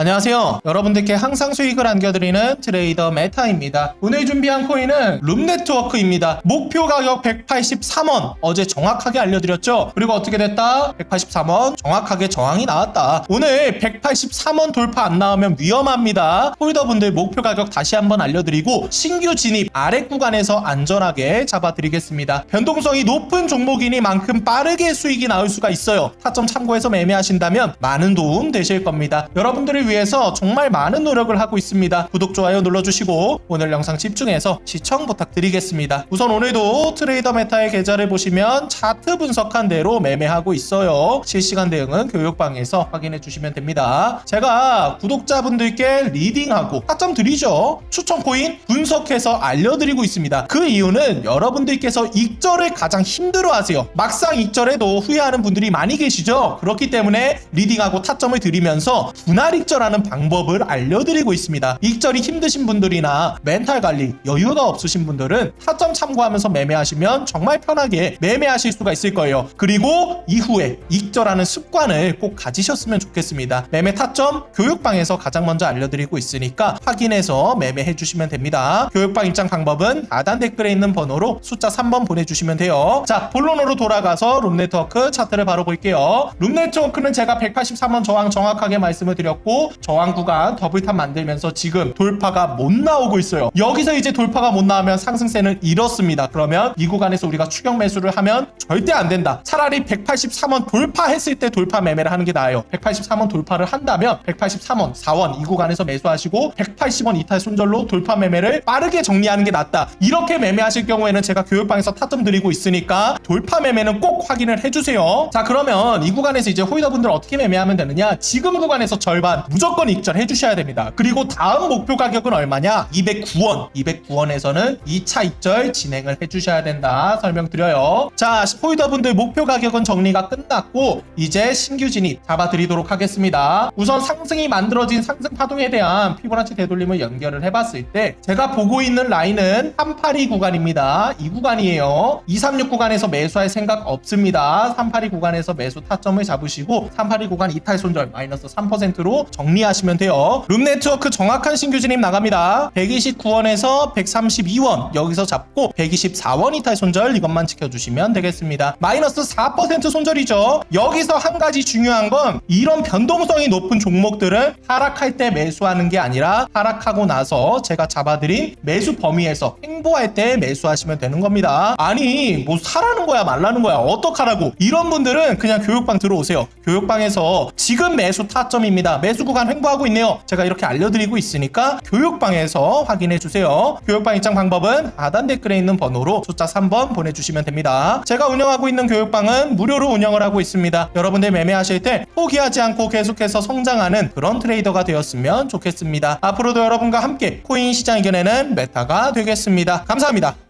안녕하세요. 여러분들께 항상 수익을 안겨드리는 트레이더 메타입니다. 오늘 준비한 코인은 룸네트워크입니다. 목표 가격 183원. 어제 정확하게 알려드렸죠? 그리고 어떻게 됐다? 183원. 정확하게 저항이 나왔다. 오늘 183원 돌파 안 나오면 위험합니다. 홀더분들 목표 가격 다시 한번 알려드리고 신규 진입 아래 구간에서 안전하게 잡아드리겠습니다. 변동성이 높은 종목이니만큼 빠르게 수익이 나올 수가 있어요. 타점 참고해서 매매하신다면 많은 도움 되실 겁니다. 여러분들을 위해서 정말 많은 노력을 하고 있습니다. 구독, 좋아요 눌러주시고 오늘 영상 집중해서 시청 부탁드리겠습니다. 우선 오늘도 트레이더 메타의 계좌를 보시면 차트 분석한 대로 매매하고 있어요. 실시간 대응은 교육방에서 확인해 주시면 됩니다. 제가 구독자분들께 리딩하고 타점 드리죠. 추천 코인 분석해서 알려드리고 있습니다. 그 이유는 여러분들께서 익절을 가장 힘들어 하세요. 막상 익절해도 후회하는 분들이 많이 계시죠. 그렇기 때문에 리딩하고 타점을 드리면서 분할 익절 하는 방법을 알려드리고 있습니다. 익절이 힘드신 분들이나 멘탈 관리 여유가 없으신 분들은 타점 참고하면서 매매하시면 정말 편하게 매매하실 수가 있을 거예요. 그리고 이후에 익절하는 습관을 꼭 가지셨으면 좋겠습니다. 매매 타점 교육방에서 가장 먼저 알려드리고 있으니까 확인해서 매매해 주시면 됩니다. 교육방 입장 방법은 하단 댓글에 있는 번호로 숫자 3번 보내주시면 돼요. 자, 본론으로 돌아가서 룸네트워크 차트를 바로 볼게요. 룸네트워크는 제가 183원 저항 정확하게 말씀을 드렸고 저항 구간 더블탑 만들면서 지금 돌파가 못 나오고 있어요. 여기서 이제 돌파가 못 나오면 상승세는 잃었습니다. 그러면 이 구간에서 우리가 추격 매수를 하면 절대 안 된다. 차라리 183원 돌파했을 때 돌파 매매를 하는 게 나아요. 183원 돌파를 한다면 183원, 4원 이 구간에서 매수하시고 180원 이탈 손절로 돌파 매매를 빠르게 정리하는 게 낫다. 이렇게 매매하실 경우에는 제가 교육방에서 타점 드리고 있으니까 돌파 매매는 꼭 확인을 해주세요. 자 그러면 이 구간에서 이제 호이더분들 어떻게 매매하면 되느냐? 지금 구간에서 절반 무조건 익절 해주셔야 됩니다. 그리고 다음 목표 가격은 얼마냐? 209원. 209원에서는 2차 익절 진행을 해주셔야 된다. 설명드려요. 자 호이더분들 목표 가격은 정리가 끝났고 이제 신규 진입 잡아드리도록 하겠습니다. 우선 상승이 만들어진 상승 파동에 대한 피보나치 되돌림을 연결을 해봤을 때 제가 보고 있는 라인은 382 구간입니다. 이 구간이에요. 236 구간에서 매수할 생각 없습니다. 382 구간에서 매수 타점을 잡으시고 382 구간 이탈 손절 마이너스 3%로 정리하시면 돼요. 룸 네트워크 정확한 신규 진입 나갑니다. 129원에서 132원 여기서 잡고 124원 이탈 손절 이것만 지켜주시면 되겠습니다. 마이너스 4% 손절이죠. 여기서 한 가지 중요한 건 이런 변동성이 높은 종목들은 하락할 때 매수하는 게 아니라 하락하고 나서 제가 잡아드린 매수 범위에서 횡보할 때 매수하시면 되는 겁니다. 아니 뭐 사라는 거야 말라는 거야 어떡하라고 이런 분들은 그냥 교육방 들어오세요. 교육방에서 지금 매수 타점입니다. 매수 구간 횡보하고 있네요. 제가 이렇게 알려드리고 있으니까 교육방에서 확인해 주세요. 교육방 입장 방법은 하단 댓글에 있는 번호로 숫자 3번 보내주시면 됩니다. 제가 운영하고 있는 교육방은 무료로 운영을 하고 있습니다. 여러분들 매매하실 때 포기하지 않고 계속해서 성장하는 그런 트레이더가 되었으면 좋겠습니다. 앞으로도 여러분과 함께 코인 시장 이겨내는 메타가 되겠습니다. 감사합니다.